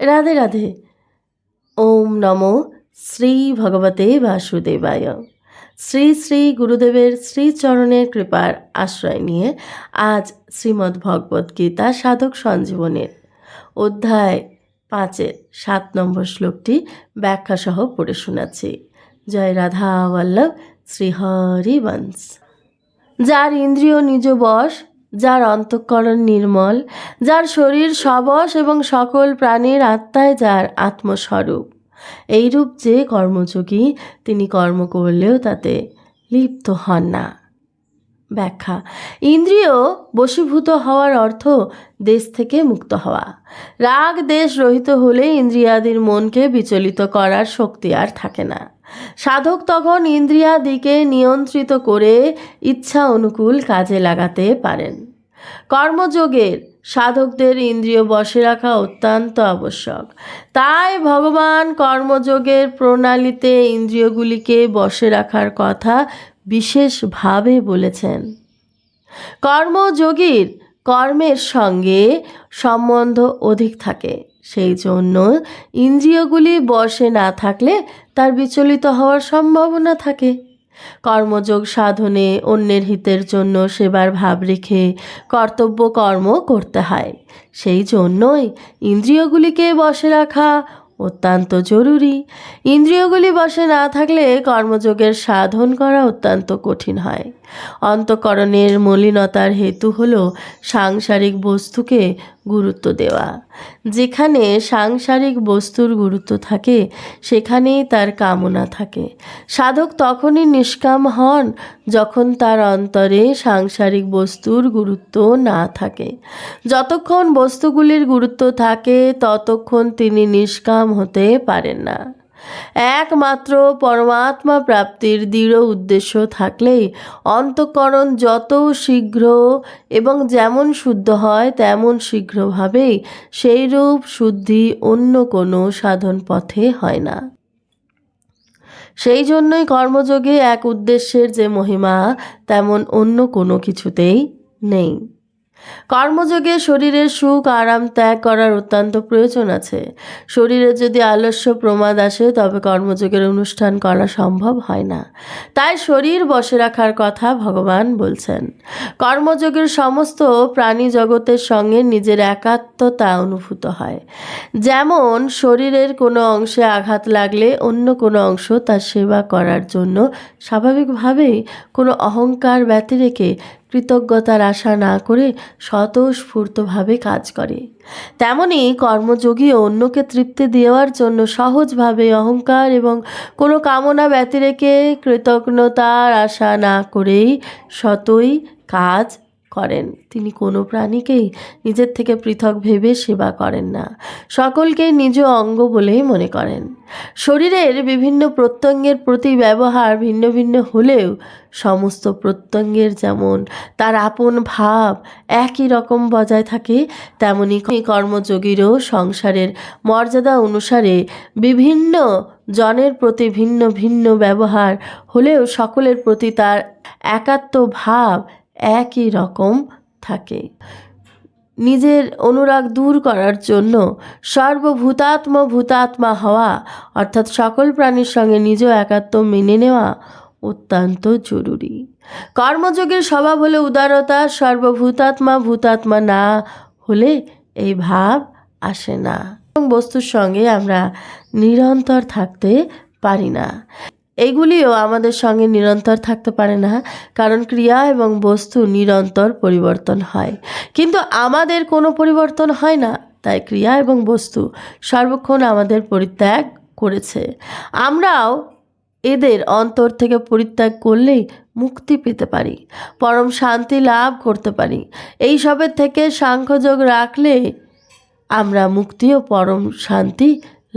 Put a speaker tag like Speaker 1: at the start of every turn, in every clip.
Speaker 1: রাধে রাধে। ওম নমো শ্রী ভগবতে বাসুদেবায়। শ্রী শ্রী গুরুদেবের শ্রীচরণের কৃপার আশ্রয় নিয়ে আজ শ্রীমদ্ ভগবদ্ গীতা সাধক সঞ্জীবনের অধ্যায় পাঁচের সাত নম্বর শ্লোকটি ব্যাখ্যাসহ পড়ে শোনাচ্ছি। জয় রাধা বল্লভ শ্রীহরি যার ইন্দ্রিয় নিজ বশ যার অন্তঃকরণ নির্মল, যার শরীর সবস এবং সকল প্রাণীর আত্মায় যার আত্মস্বরূপ। এইরূপ যে কর্মযোগী তিনি কর্ম করলেও তাতে লিপ্ত হন না। ব্যাখ্যা, ইন্দ্রিয় বশীভূত হওয়ার অর্থ দেশ থেকে মুক্ত হওয়া। রাগ, দেশ রহিত হলে ইন্দ্রিয়াদির মনকে বিচলিত করার শক্তি আর থাকে না। সাধক তখন ইন্দ্রিয়াদিকে নিয়ন্ত্রিত করে ইচ্ছা অনুকূল কাজে লাগাতে পারেন। কর্মযোগের সাধকদের ইন্দ্রিয় বসে রাখা অত্যন্ত আবশ্যক। তাই ভগবান কর্মযোগের প্রণালীতে ইন্দ্রিয়গুলিকে বসে রাখার কথা বিশেষভাবে বলেছেন। কর্মযোগীর কর্মের সঙ্গে সম্বন্ধ অধিক থাকে। সেই জন্য ইন্দ্রিয়গুলি বশে না থাকলে তার বিচলিত হওয়ার সম্ভাবনা থাকে। কর্মযোগ সাধনে অন্যের হিতের জন্য সেবার ভাব রেখে কর্তব্য কর্ম করতে হয়। সেই জন্যই ইন্দ্রিয়গুলিকে বসে রাখা অত্যন্ত জরুরি। ইন্দ্রিয়গুলি বশে না থাকলে কর্মযোগের সাধন করা অত্যন্ত কঠিন হয়। অন্তকরণের মলিনতার হেতু হল সাংসারিক বস্তুকে গুরুত্ব দেওয়া। যেখানে সাংসারিক বস্তুর গুরুত্ব থাকে, সেখানেই তার কামনা থাকে। সাধক তখনই নিষ্কাম হন যখন তার অন্তরে সাংসারিক বস্তুর গুরুত্ব না থাকে। যতক্ষণ বস্তুগুলির গুরুত্ব থাকে, ততক্ষণ তিনি নিষ্কাম হতে পারেন না। একমাত্র পরমাত্মা প্রাপ্তির দৃঢ় উদ্দেশ্য থাকলেই অন্তঃকরণ যত শীঘ্র এবং যেমন শুদ্ধ হয় তেমন শীঘ্রভাবেই সেইরূপ শুদ্ধি অন্য কোনো সাধন পথে হয় না। সেই জন্যই কর্মযোগে এক উদ্দেশ্যের যে মহিমা, তেমন অন্য কোনো কিছুতেই নেই। কর্মযোগে শরীরের সুখ আরাম ত্যাগ করার অত্যন্ত প্রয়োজন আছে। শরীরে যদি আলস্য প্রমাদ আসে, তবে কর্মযোগের অনুষ্ঠান করা সম্ভব হয় না। তাই শরীর বসে রাখার কথা ভগবান বলছেন। কর্মযোগের সমস্ত প্রাণী জগতের সঙ্গে নিজের একাত্মতা অনুভূত হয়। যেমন, শরীরের কোনো অংশে আঘাত লাগলে অন্য কোনো অংশ তার সেবা করার জন্য স্বাভাবিকভাবেই কোনো অহংকার ব্যতি রেখে কৃতজ্ঞতার আশা না করে স্বতঃস্ফূর্তভাবে কাজ করে। তেমনি কর্মযোগী অন্যকে তৃপ্তি দেওয়ার জন্য সহজভাবে অহংকার এবং কোনো কামনা ব্যতিরেকে কৃতজ্ঞতার আশা না করেই সতই কাজ করেন। তিনি কোনো প্রাণীকেই নিজের থেকে পৃথক ভেবে সেবা করেন না। সকলকে নিজ অঙ্গ বলেই মনে করেন। শরীরের বিভিন্ন প্রত্যঙ্গের প্রতি ব্যবহার ভিন্ন ভিন্ন হলেও সমস্ত প্রত্যঙ্গের যেমন তার আপন ভাব একই রকম বজায় থাকে, তেমনি কর্মযোগীরও সংসারের মর্যাদা অনুসারে বিভিন্ন জনের প্রতি ভিন্ন ভিন্ন ব্যবহার হলেও সকলের প্রতি তার একাত্ম ভাব একই রকম থাকে। নিজের অনুরাগ দূর করার জন্য সর্বভূতাত্ম ভূতাত্মা হওয়া, অর্থাৎ সকল প্রাণীর সঙ্গে নিজ একাত্ম মেনে নেওয়া অত্যন্ত জরুরি। কর্মযোগের স্বভাব হলে উদারতা, সর্বভূতাত্মা ভূতাত্মা না হলে এই ভাব আসে না। এবং বস্তুর সঙ্গে আমরা নিরন্তর থাকতে পারি না। এগুলিও আমাদের সঙ্গে নিরন্তর থাকতে পারে না, কারণ ক্রিয়া এবং বস্তু নিরন্তর পরিবর্তন হয়। কিন্তু আমাদের কোনো পরিবর্তন হয় না, তাই ক্রিয়া এবং বস্তু সর্বক্ষণ আমাদের পরিত্যাগ করেছে। আমরাও এদের অন্তর থেকে পরিত্যাগ করলেই মুক্তি পেতে পারি, পরম শান্তি লাভ করতে পারি। এই সবের থেকে সাংখ্যযোগ রাখলে আমরা মুক্তি ও পরম শান্তি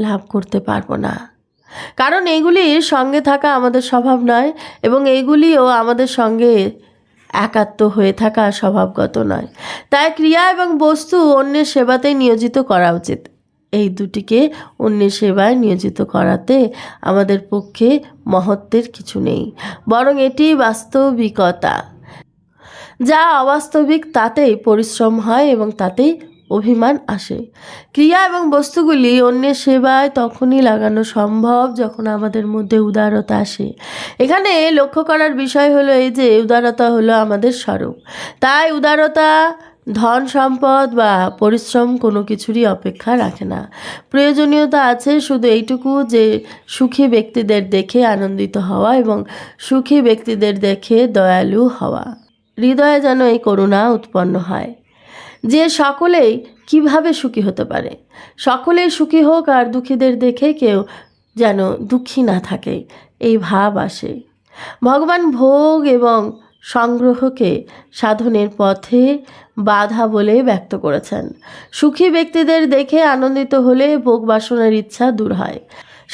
Speaker 1: লাভ করতে পারব না। কারণ এইগুলির সঙ্গে থাকা আমাদের স্বভাব নয় এবং এইগুলিও আমাদের সঙ্গে একাত্ম হয়ে থাকা স্বভাবগত নয়। তাই ক্রিয়া এবং বস্তু অন্যের সেবাতে নিয়োজিত করা উচিত। এই দুটিকে অন্যের সেবায় নিয়োজিত করাতে আমাদের পক্ষে মহত্বের কিছু নেই, বরং এটি বাস্তবিকতা। যা অবাস্তবিক তাতেই পরিশ্রম হয় এবং তাতেই অভিমান আসে। ক্রিয়া এবং বস্তুগুলি অন্যের সেবায় তখনই লাগানো সম্ভব যখন আমাদের মধ্যে উদারতা আসে। এখানে লক্ষ্য করার বিষয় হলো এই যে, উদারতা হলো আমাদের স্বরূপ। তাই উদারতা, ধন সম্পদ বা পরিশ্রম কোনো কিছুরই অপেক্ষা রাখে না। প্রয়োজনীয়তা আছে শুধু এইটুকু যে, সুখী ব্যক্তিদের দেখে আনন্দিত হওয়া এবং সুখী ব্যক্তিদের দেখে দয়ালু হওয়া। হৃদয়ে যেন এই করুণা উৎপন্ন হয়। যে সকলেই কীভাবে সুখী হতে পারে। সকলেই সুখী হোক আর দুঃখীদের দেখে কেউ যেন দুঃখী না থাকে, এই ভাব আসে। ভগবান ভোগ এবং সংগ্রহকে সাধনের পথে বাধা বলে ব্যক্ত করেছেন। সুখী ব্যক্তিদের দেখে আনন্দিত হলে ভোগ বাসনার ইচ্ছা দূর হয়।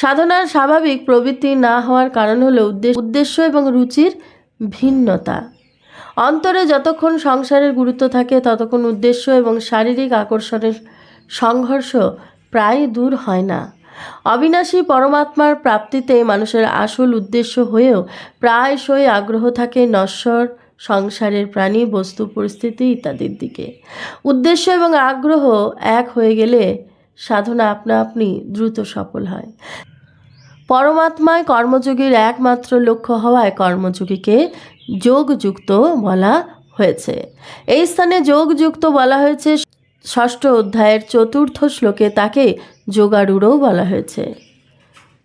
Speaker 1: সাধনার স্বাভাবিক প্রবৃত্তি না হওয়ার কারণ হলো উদ্দেশ্য এবং রুচির ভিন্নতা। অন্তরে যতক্ষণ সংসারের গুরুত্ব থাকে, ততক্ষণ উদ্দেশ্য এবং শারীরিক আকর্ষণের সংঘর্ষ প্রায় দূর হয় না। অবিনাশী পরমাত্মার প্রাপ্তিতে মানুষের আসল উদ্দেশ্য হয়েও প্রায়শই আগ্রহ থাকে নশ্বর, সংসারের প্রাণী, বস্তু, পরিস্থিতি ইত্যাদির দিকে। উদ্দেশ্য এবং আগ্রহ এক হয়ে গেলে সাধনা আপনা আপনি দ্রুত সফল হয়। পরমাত্মায় কর্মযোগীর একমাত্র লক্ষ্য হওয়ায় কর্মযোগীকে যোগযুক্ত বলা হয়েছে। এই স্থানে যোগযুক্ত বলা হয়েছে। ষষ্ঠ অধ্যায়ের চতুর্থ শ্লোকে তাকে যোগারূঢ়ও বলা হয়েছে।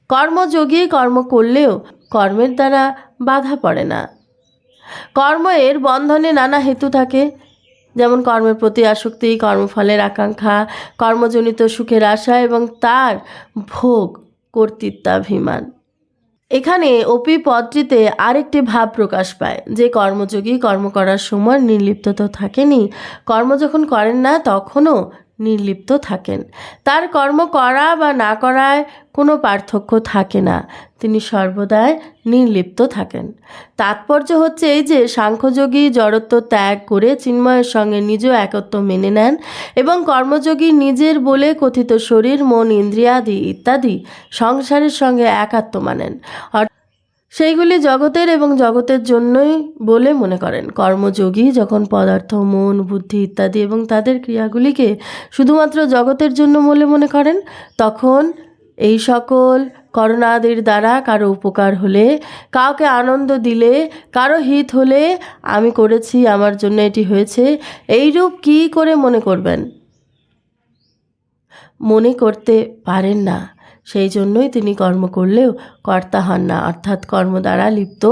Speaker 1: কর্মযোগী কর্ম করলেও কর্মের দ্বারা বাধা পড়ে না। কর্ম এর বন্ধনে নানা হেতু থাকে। যেমন কর্মের প্রতি আসক্তি, কর্মফলের আকাঙ্ক্ষা, কর্মজনিত সুখের আশা এবং তার ভোগ কর্তৃত্বাভিমান। এখানে অপি পদটিতে আরেকটি ভাব প্রকাশ পায়, যে কর্মযোগী কর্ম করার সময় নির্লিপ্ত তো থাকেনি। কর্ম যখন করেন না, তখনও নির্লিপ্ত থাকেন। তার কর্ম করা বা না করায় কোনো পার্থক্য থাকে না। তিনি সর্বদাই নির্লিপ্ত থাকেন। তাৎপর্য হচ্ছে এই যে, সাংখ্যযোগী জড়ত্ব ত্যাগ করে চিন্ময়ের সঙ্গে নিজ একত্ব মেনে নেন এবং কর্মযোগী নিজের বলে কথিত শরীর, মন, ইন্দ্রিয়াদি ইত্যাদি সংসারের সঙ্গে একাত্ম মানেন। সেইগুলি জগতের এবং জগতের জন্যই বলে মনে করেন। কর্মযোগী যখন পদার্থ, মন, বুদ্ধি ইত্যাদি এবং তাদের ক্রিয়াগুলিকে শুধুমাত্র জগতের জন্য বলে মনে করেন, তখন এই সকল করণাদির দ্বারা কারও উপকার হলে, কাউকে আনন্দ দিলে, কারও হিত হলে, আমি করেছি, আমার জন্য এটি হয়েছে এইরূপ কি করে মনে করবেন? মনে করতে পারেন না। সেই জন্যই তিনি কর্ম করলেও কর্তা হন না, অর্থাৎ কর্ম দ্বারা লিপ্ত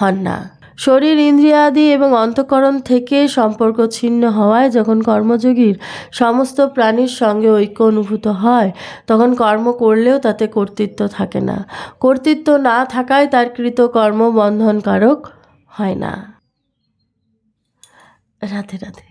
Speaker 1: হন না। শরীর, ইন্দ্রিয়াদি এবং অন্তঃকরণ থেকে সম্পর্ক ছিন্ন হওয়ায় যখন কর্মযোগীর সমস্ত প্রাণীর সঙ্গে ঐক্য অনুভূত হয়, তখন কর্ম করলেও তাতে কর্তৃত্ব থাকে না। কর্তৃত্ব না থাকায় তার কৃত কর্ম বন্ধনকারক হয় না। রাধে রাধে।